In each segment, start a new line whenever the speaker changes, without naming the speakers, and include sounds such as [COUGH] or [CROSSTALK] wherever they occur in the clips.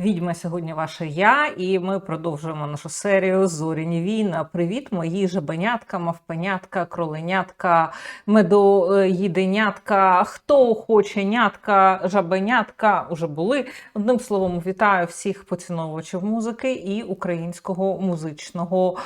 Відьма сьогодні ваша я, і ми продовжуємо нашу серію Зоряні війна. Привіт, мої жабенятка, мавпенятка, кроленятка, медоїденятка, хто хоче нятка, жабенятка уже були. Одним словом, вітаю всіх поціновувачів музики і українського музичного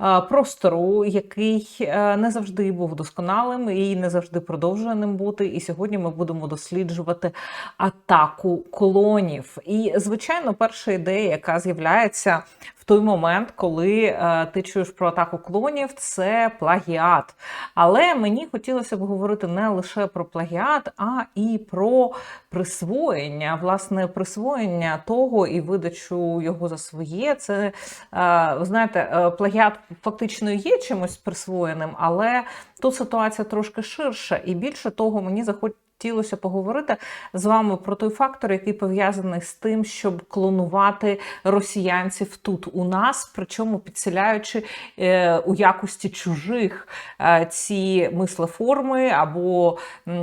е, простору, який е, не завжди був досконалим і не завжди продовжує ним бути. І сьогодні ми будемо досліджувати атаку колонів. І, звичайно, перша ідея, яка з'являється в той момент, коли е, ти чуєш про атаку клонів, це плагіат. Але мені хотілося б говорити не лише про плагіат, а і про присвоєння. Власне, присвоєння того і видачу його за своє. Це, е, знаєте, е, плагіат фактично є чимось присвоєним, але тут ситуація трошки ширша. І більше того, мені захочеться хотілося поговорити з вами про той фактор, який пов'язаний з тим, щоб клонувати росіянців тут у нас, причому підселяючи е, у якості чужих е, ці мислеформи або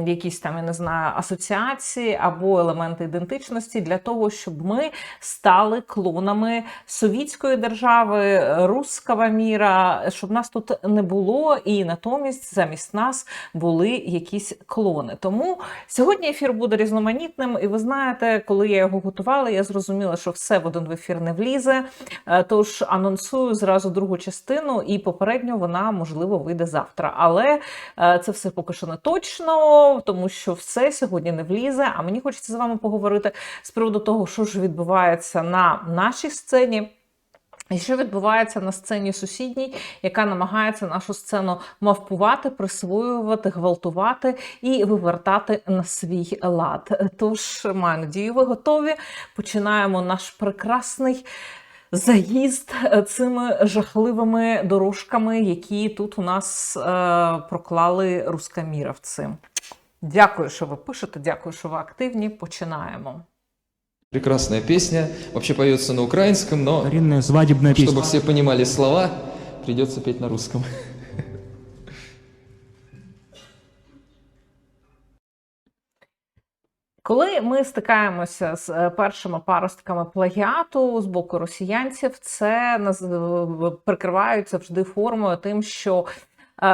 якісь там я не знаю асоціації, або елементи ідентичності для того, щоб ми стали клонами совітської держави, руского міра, щоб нас тут не було, і натомість замість нас були якісь клони. Тому Сьогодні ефір буде різноманітним, і ви знаєте, коли я його готувала, я зрозуміла, що все в один в ефір не влізе. Е, Тож анонсую зразу другу частину, і попередньо вона можливо вийде завтра. Але е, це все поки що не точно, тому що все сьогодні не влізе. А мені хочеться з вами поговорити з приводу того, що ж відбувається на нашій сцені. І що відбувається на сцені сусідній, яка намагається нашу сцену мавпувати, присвоювати, гвалтувати і вивертати на свій лад. Тож маю надію, ви готові. Починаємо наш прекрасний. Заїзд цими жахливими дорожками, які тут у нас е, проклали рускаміровці. Дякую, що ви пишете. Дякую, що ви активні. Починаємо.
Прекрасная песня, вообще поется на украинском, но
Старинная свадебная песня.
чтобы все понимали слова, придется петь на русском.
Коли ми стикаємося з е, першими паростками плагіату з боку росіянців, це наз- прикривають завжди формою тим, що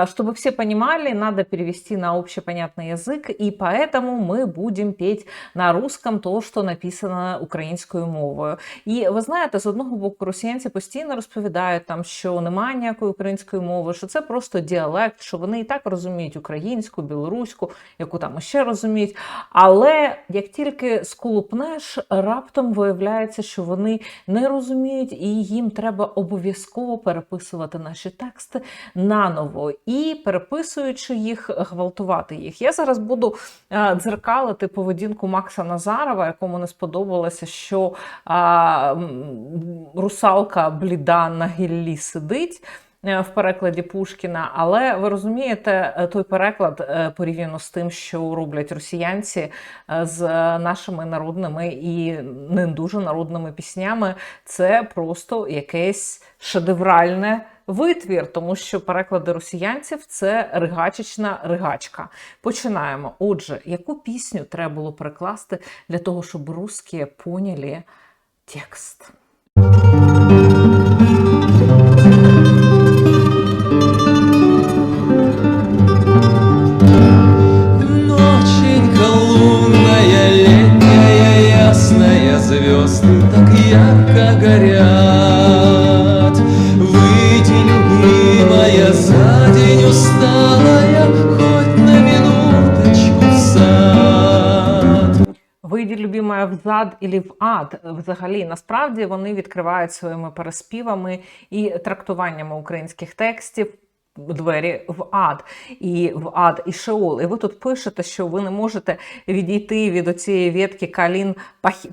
чтобы все понимали, надо перевести на общепонятный язык, и поэтому мы будем петь на русском то, що написано українською мовою. І ви знаєте, з одного боку, росіянці постійно розповідають там, що немає ніякої української мови, що це просто діалект, що вони і так розуміють українську, білоруську, яку там ще розуміють. Але як тільки сколупнеш, раптом виявляється, що вони не розуміють, і їм треба обов'язково переписувати наші тексти наново і переписуючи їх, гвалтувати їх. Я зараз буду е, дзеркалити поведінку Макса Назарова, якому не сподобалося, що русалка бліда на гіллі сидить. Е, В перекладі Пушкіна, але ви розумієте, е, той переклад е, порівняно з тим, що роблять росіянці з нашими народними і не дуже народними піснями, це просто якесь шедевральне витвір, тому що переклади росіянців це ригачечна ригачка. Починаємо. Отже, яку пісню треба було перекласти для того, щоб русські поняли текст?
Звезды так ярко горят. Выйди, любимая, за день усталая, хоть на минуточку в сад.
Вийді, любімая, в зад і в ад. Взагалі, насправді вони відкривають своїми переспівами і трактуваннями українських текстів. Двері в ад і в ад і Шеол. І ви тут пишете, що ви не можете відійти від оцієї ветки Калін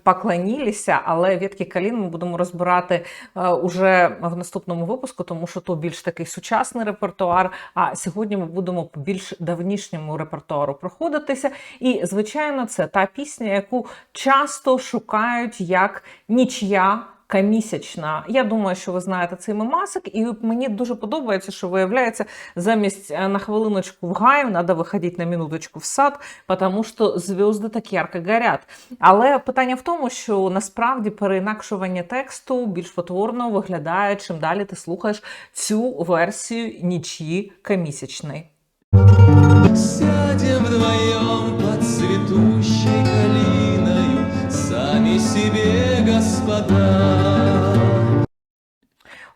поклонілися, але ветки Калін ми будемо розбирати е, уже в наступному випуску, тому що то більш такий сучасний репертуар. А сьогодні ми будемо по більш давнішньому репертуару проходитися. І, звичайно, це та пісня, яку часто шукають як нічия Камісячна. Я думаю, що ви знаєте цей мемасик, і мені дуже подобається, що виявляється, замість е, на хвилиночку в гай, треба виходити на минуточку в сад, тому що зв'язки так ярко горять. Але питання в тому, що насправді переінакшування тексту більш потворно виглядає, чим далі ти слухаєш цю версію нічі камісячної.
Сядем вдвоем себе господа.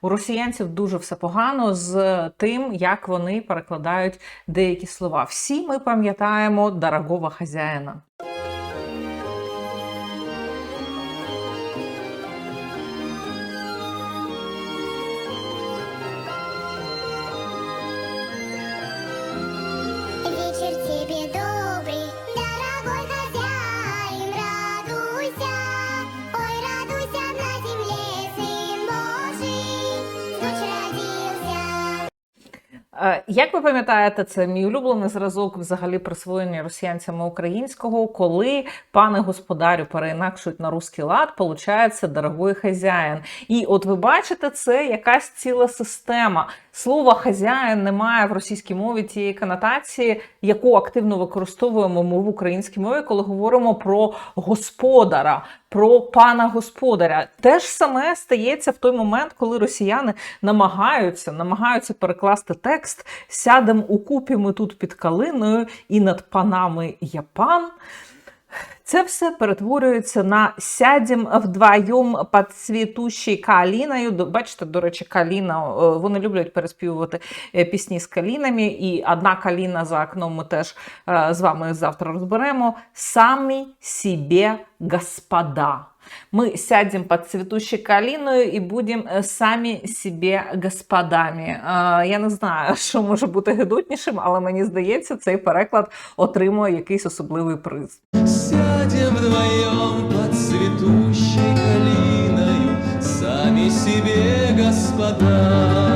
У росіянців дуже все погано з тим, як вони перекладають деякі слова. Всі ми пам'ятаємо дорогого хазяїна. Як ви пам'ятаєте, це мій улюблений зразок взагалі присвоєння росіянцями українського, коли пане господарю переінакшують на русський лад, получається дорогой хазяїн. І от ви бачите, це якась ціла система. Слово хазяїн немає в російській мові тієї конотації, яку активно використовуємо ми в українській мові, коли говоримо про господара, про пана господаря. Те ж саме стається в той момент, коли росіяни намагаються, намагаються перекласти текст. Сядем у купі ми тут під калиною, і над панами я пан. Це все перетворюється на сядем вдвоєм під цвітущей каліною. Бачите, до речі, каліна. Вони люблять переспівувати е, пісні з калінами. І одна каліна за окном ми теж е, з вами завтра розберемо. Самі себе господа. Мы сядем под цветущей калиною і будемо е, самі себе господами. Я не знаю, [LAUGHS] що може бути гидотнішим, але мені здається, цей переклад отримує якийсь особливий приз.
Сядем вдвоем под цветущей калиною, Сами себе господа.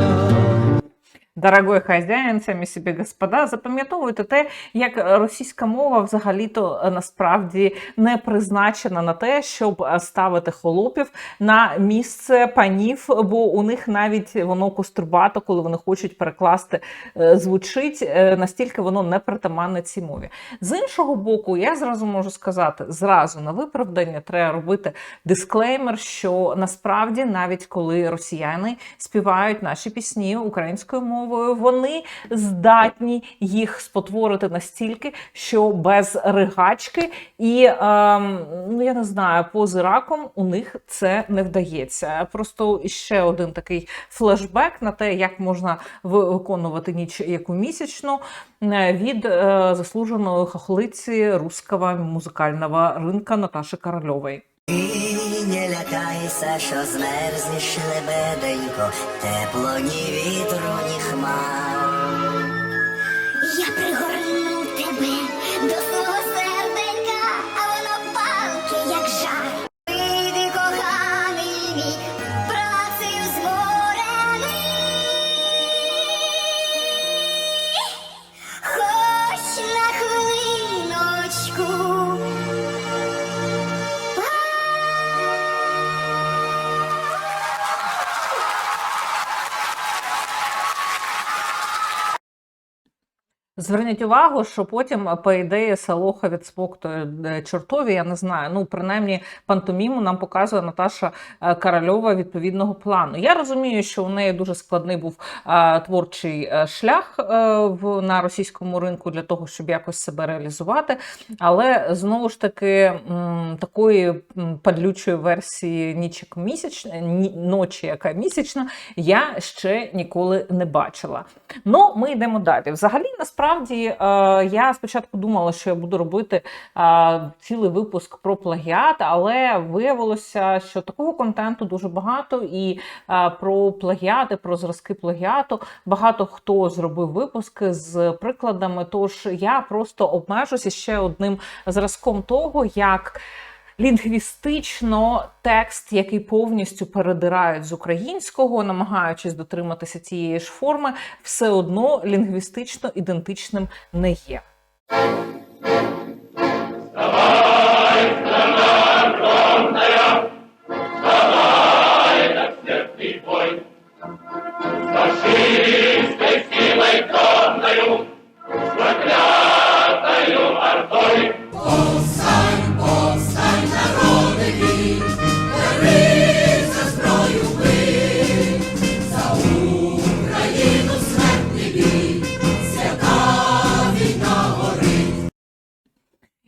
Дорогой хазяїн, самі собі господа, запам'ятовуйте те, як російська мова взагалі-то е, насправді не призначена на те, щоб е, ставити холопів на місце панів, бо у них навіть воно кострубато, коли вони хочуть перекласти, е, звучить настільки воно не притаманне цій мові. З іншого боку, я зразу можу сказати, зразу на виправдання треба робити дисклеймер, що насправді навіть коли росіяни співають наші пісні українською мовою, вони здатні їх спотворити настільки, що без ригачки і ем, ну я не знаю, пози раком у них це не вдається. Просто ще один такий флешбек на те, як можна виконувати ніч яку місячну е, від е, заслуженої хохлиці руського музикального ринка Наташі Корольової.
Не лякайся, що змерзнеш лебеденько, тепло ні вітру, ні хмар.
Зверніть увагу, що потім, по ідеї, Салоха відсмоктує е, чортові, я не знаю. Ну, принаймні, пантоміму нам показує Наташа е, Корольова відповідного плану. Я розумію, що у неї дуже складний був е, творчий е, шлях е, в, на російському ринку для того, щоб якось себе реалізувати. Але знову ж таки, такої падлючої версії ніч як місячна, ні, ночі, яка місячна, я ще ніколи не бачила. Ну, ми йдемо далі. Взагалі, насправді, е, я спочатку думала, що я буду робити е, цілий випуск про плагіат, але виявилося, що такого контенту дуже багато, і е, про плагіати, про зразки плагіату багато хто зробив випуски з прикладами. Тож я просто обмежуся ще одним зразком того, як лінгвістично текст, який повністю передирають з українського, намагаючись дотриматися цієї ж форми, все одно лінгвістично ідентичним не є. Фашистской силой конною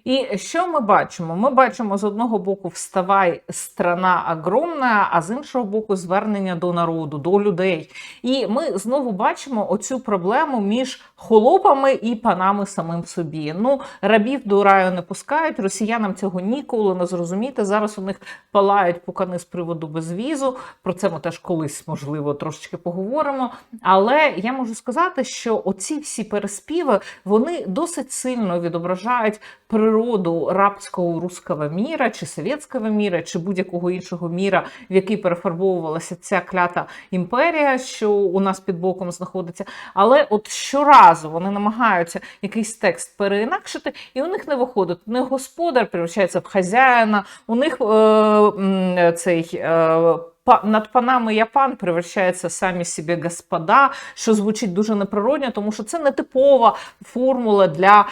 І що ми бачимо? Ми бачимо з одного боку вставай страна огромна, а з іншого боку, звернення до народу, до людей. І ми знову бачимо оцю проблему між холопами і панами самим собі. Ну, рабів до раю не пускають, росіянам цього ніколи не зрозуміти. Зараз у них палають пукани з приводу безвізу. Про це ми теж колись, можливо, трошечки поговоримо. Але я можу сказати, що оці всі переспіви вони досить сильно відображають природу рабського руского міра, чи совєтського міра, чи будь-якого іншого міра, в який перефарбовувалася ця клята імперія, що у нас під боком знаходиться. Але от щоразу вони намагаються якийсь текст переінакшити, і у них не виходить. Них господар превращається в хазяїна, у них е, цей. Е, над панами я пан превращається самі собі господа, що звучить дуже неприродньо, тому що це не типова формула для е,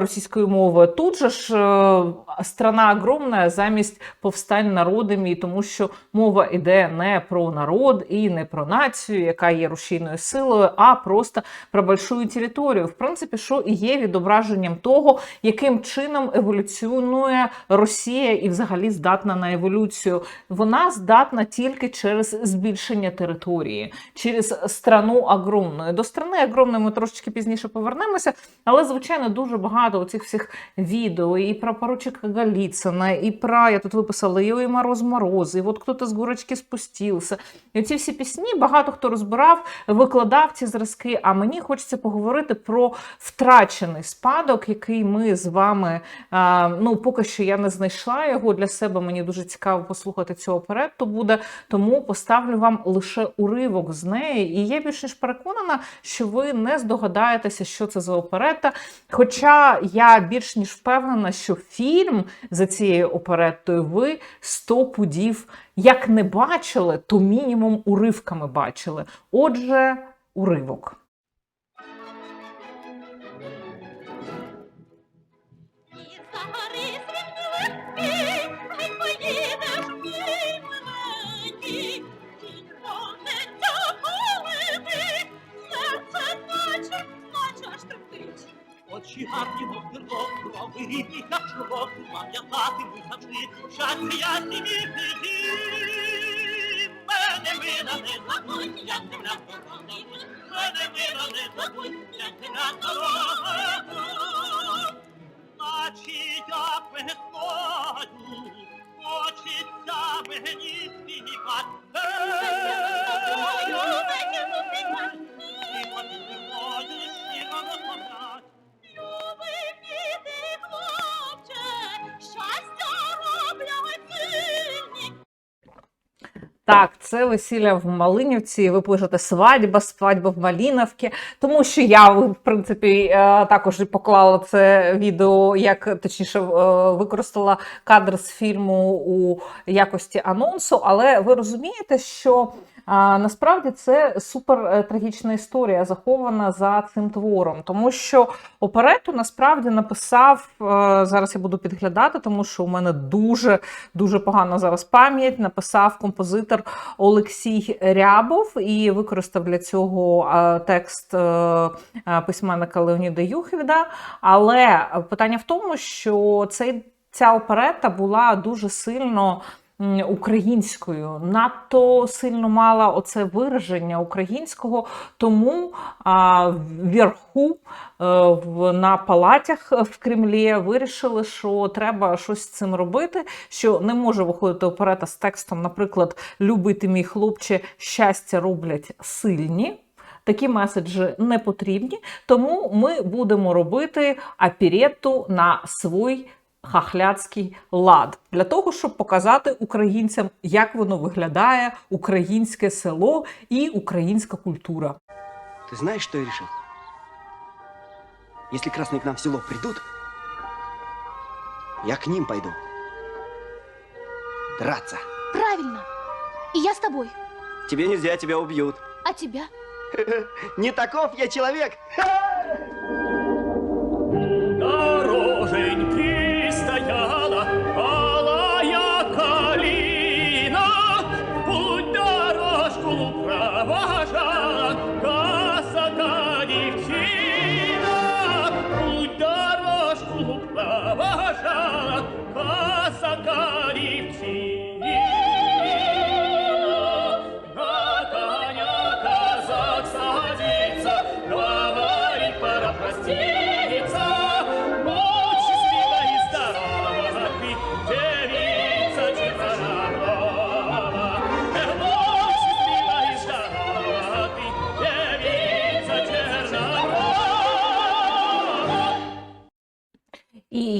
російської мови. Тут же ж е, страна огромна замість повстань народами, тому що мова йде не про народ і не про націю, яка є рушійною силою, а просто про большую територію. В принципі, що і є відображенням того, яким чином еволюціонує Росія і взагалі здатна на еволюцію. Вона здатна тільки через збільшення території, через страну огромну. До страни огромної ми трошечки пізніше повернемося, але звичайно дуже багато оцих всіх відео і про поручика Голіцина, і про я тут виписала і Мороз Мороз, і от хто-то з горочки спустився. І ці всі пісні багато хто розбирав, викладав ці зразки. А мені хочеться поговорити про втрачений спадок, який ми з вами. Ну, поки що я не знайшла його для себе. Мені дуже цікаво послухати цього оперетту буде. Тому поставлю вам лише уривок з неї. І я більш ніж переконана, що ви не здогадаєтеся, що це за оперета. Хоча я більш ніж впевнена, що фільм за цією опереттою ви 100 пудів як не бачили, то мінімум уривками бачили. Отже, уривок.
Очі гарні, зерно, крови рідні, як чого, пам'ятатимуть завжди, щастя ясні віки. Мене мила не забудь, як на дорогу, мене мила не забудь, як на дорогу. Наче я весною, хочеться мені співати.
Так, це весілля в Малинівці. Ви пишете свадьба, свадьба в Маліновці. Тому що я, в принципі, е, також поклала це відео, як точніше, е, використала кадр з фільму у якості анонсу. Але ви розумієте, що насправді це супер е, трагічна історія, захована за цим твором, тому що оперету насправді написав зараз. Я буду підглядати, тому що у мене дуже дуже погана зараз пам'ять. Написав композитор Олексій Рябов і використав для цього текст е, е, письменника Леоніда Юхвіда. Але питання в тому, що цей, ця оперета була дуже сильно. Українською надто сильно мала оце вираження українського, тому а, вверху е, в, на палатях в Кремлі вирішили, що треба щось з цим робити. Що не може виходити оперета з текстом, наприклад, Любити мій хлопче, щастя роблять сильні. Такі меседжі не потрібні, тому ми будемо робити аперетту на свій хахляцький лад для того, щоб показати українцям, як воно виглядає українське село і українська культура.
Ты знаешь, что я решил? Если красные к нам в село придут, я к ним пойду. Драться.
Правильно. И я с тобой.
Тебе нельзя, тебя убьют.
А тебя? [LAUGHS]
Не таков я человек.
Дороженьки [LAUGHS]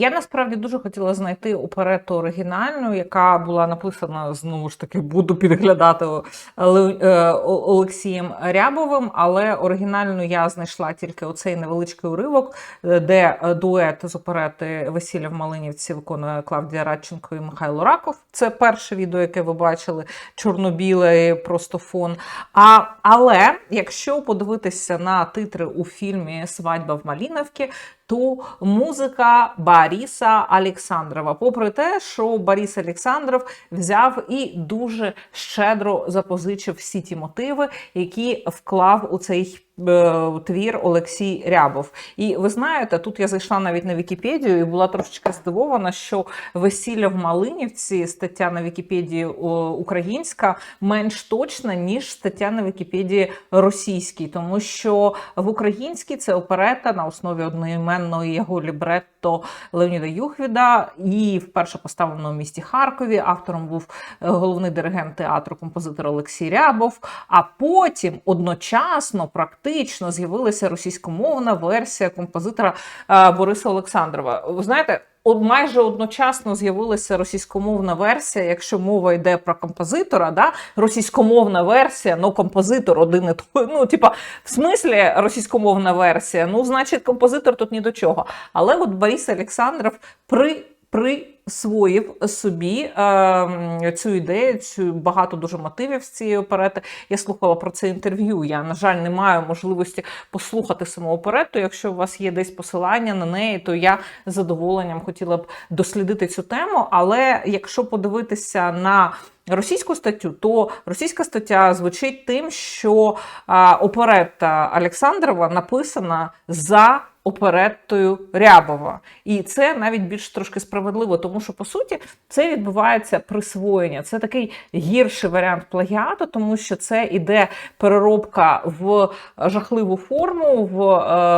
я насправді дуже хотіла знайти оперету оригінальну, яка була написана знову ж таки, буду підглядати Ле- е, Олексієм Рябовим, але оригінальну я знайшла тільки оцей невеличкий уривок, е, де е, дует з оперети Весілля в Малинівці виконує Клавдія Радченко і Михайло Раков. Це перше відео, яке ви бачили, чорно-білий просто фон. А, але якщо подивитися на титри у фільмі Свадьба в Маліновці, то музика Бориса Олександрова. Попри те, що Борис Олександров взяв і дуже щедро запозичив всі ті мотиви, які вклав у цей твір Олексій Рябов. І ви знаєте, тут я зайшла навіть на Вікіпедію і була трошечки здивована, що весілля в Малинівці стаття на Вікіпедії українська менш точна, ніж стаття на Вікіпедії російській, тому що в українській це оперета на основі одноіменної його лібретто Леоніда Юхвіда і вперше поставлено в місті Харкові. Автором був е, головний диригент театру, композитор Олексій Рябов. А потім одночасно практично з'явилася російськомовна версія композитора е, Бориса Олександрова. Ви знаєте, майже одночасно з'явилася російськомовна версія, якщо мова йде про композитора, да? російськомовна версія, ну композитор один і той. Ну, типа, в смислі російськомовна версія, ну, значить, композитор тут ні до чого. Але от Борис Олександров при. Присвоїв собі е, цю ідею, цю багато дуже мотивів з цієї оперети. Я слухала про це інтерв'ю. Я, на жаль, не маю можливості послухати саму оперету. Якщо у вас є десь посилання на неї, то я з задоволенням хотіла б дослідити цю тему. Але якщо подивитися на російську статтю, то російська стаття звучить тим, що а, оперетта Олександрова написана за опереттою Рябова. І це навіть більш трошки справедливо, тому що по суті це відбувається присвоєння. Це такий гірший варіант плагіату, тому що це іде переробка в жахливу форму, в е,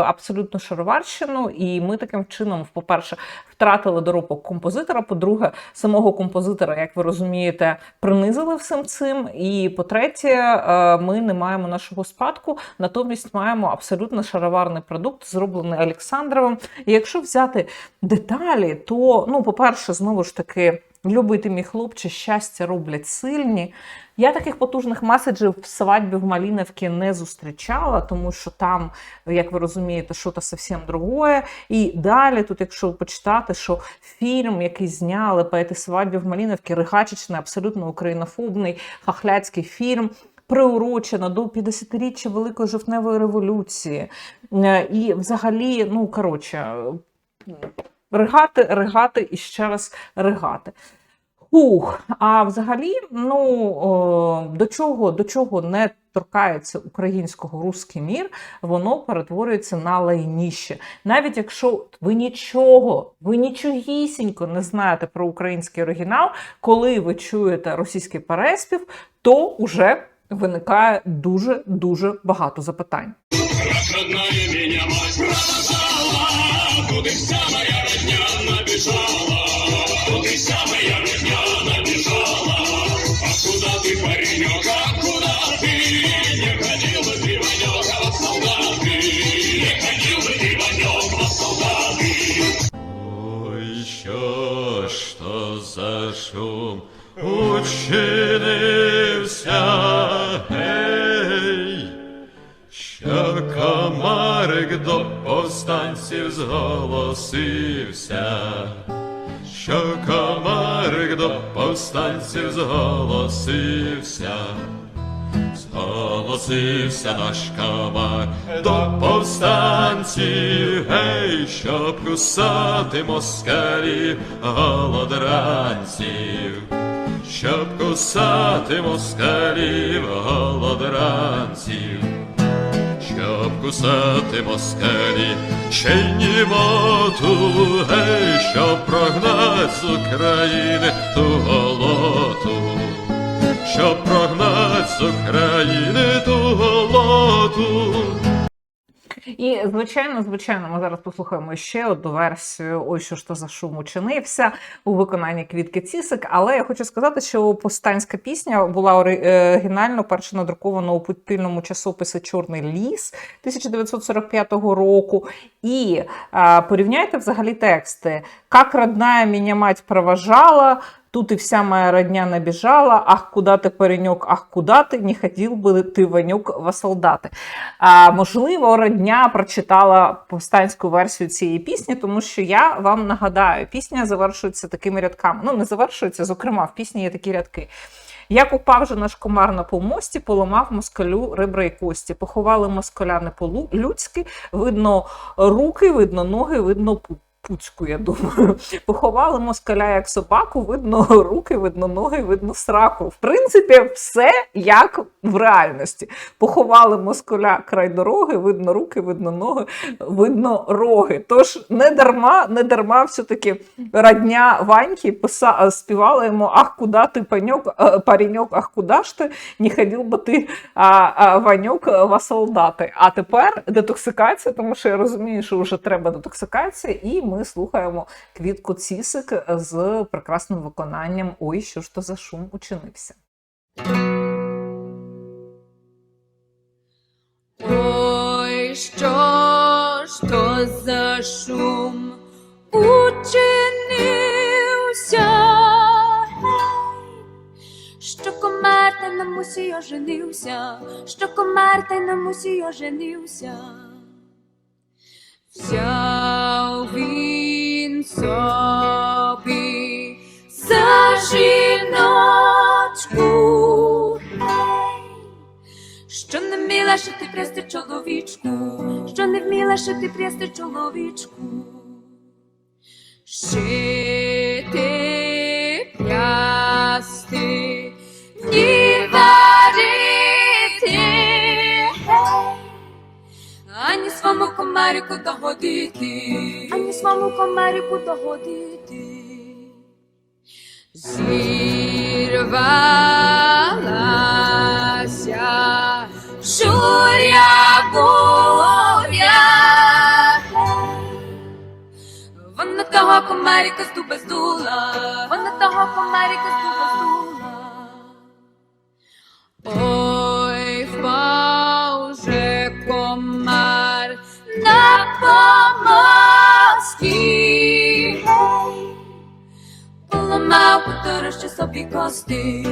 абсолютно шароварщину. І ми таким чином, по-перше, втратили доробок композитора. По-друге, самого композитора, як ви розумієте, принизили всім цим. І по-третє, е, ми не маємо нашого спадку, натомість маємо абсолютно шароварний продукт, зроблений Олександровим. І якщо взяти деталі, то, ну, по-перше, знову ж таки. Любий ти мій хлопче, щастя роблять сильні. Я таких потужних меседжів в свадьбі в Маліновці не зустрічала, тому що там, як ви розумієте, що то зовсім другое. І далі, тут, якщо почитати, що фільм, який зняли по этой свадьбі в Маліновці, ригачечний, абсолютно українофобний, хахляцький фільм. Приурочено до 50-річчя Великої жовтневої революції. Е, І взагалі, ну коротше, ригати, ригати і ще раз ригати. Ух, а взагалі, ну до чого до чого не торкається українського русський мір, воно перетворюється на лайніще. Навіть якщо ви нічого, ви нічогісінько не знаєте про український оригінал, коли ви чуєте російський переспів, то уже виникає дуже дуже багато запитань.
Ой, що за шум учинився, комарик до повстанців зголосився, що комарик до повстанців зголосився. Зголосився наш комар до повстанців, гей, щоб кусати москалів голодранців, щоб кусати москалів голодранців, кусати москалі, ще й німоту, гей, щоб прогнать з України ту голоту щоб прогнать з України ту голоту.
І звичайно, звичайно, ми зараз послухаємо ще одну версію. Ой, що ж то за шум учинився у виконанні квітки Цісик. Але я хочу сказати, що повстанська пісня була е, оригінально перше надрукована у підпільному часописі Чорний ліс 1945 року. І порівняйте взагалі тексти. Как родная меня мать провожала, Тут и вся моя родня набежала, ах, куда ти пареньок, ах, куда ти, не хотів би ти, Ванюк, во солдати. А, можливо, родня прочитала повстанську версію цієї пісні, тому що я вам нагадаю, пісня завершується такими рядками. Ну, не завершується, зокрема, в пісні є такі рядки. Як упав же наш комар на помості, поламав москалю ребра й кості. Поховали москаля не по-людськи, видно руки, видно ноги, видно пу- пуцьку, я думаю. [LAUGHS] Поховали москаля як собаку, видно [LAUGHS] руки, видно ноги, видно сраку. В принципі, все як в реальності. Поховали москаля край дороги, видно руки, видно ноги, видно роги. Тож не дарма, не дарма все-таки родня Ваньки писа, співала йому Ах, куда ти паньок, пареньок, ах, куда ж ти, не ходив би ти а, а, Ванюк во солдати. А тепер детоксикація, тому що я розумію, що вже треба детоксикація, і ми слухаємо квітку Цісик з прекрасним виконанням Ой, що ж то за шум учинився.
Ой, що ж то за шум учинився, що комар та на мусі оженився, що комар та на мусі оженився. Взяв він собі за жіночку, що не вміла шити прясти чоловічку, що не вміла шити прясти чоловічку. Шити прясти, свому комарику догодити, ані свому комарику догодити. Зірвалася журя буря. Вона того комарика з дуба здула, вона того комарика з дуба здула. Ой, Гей, Поламав поторощі собі кости,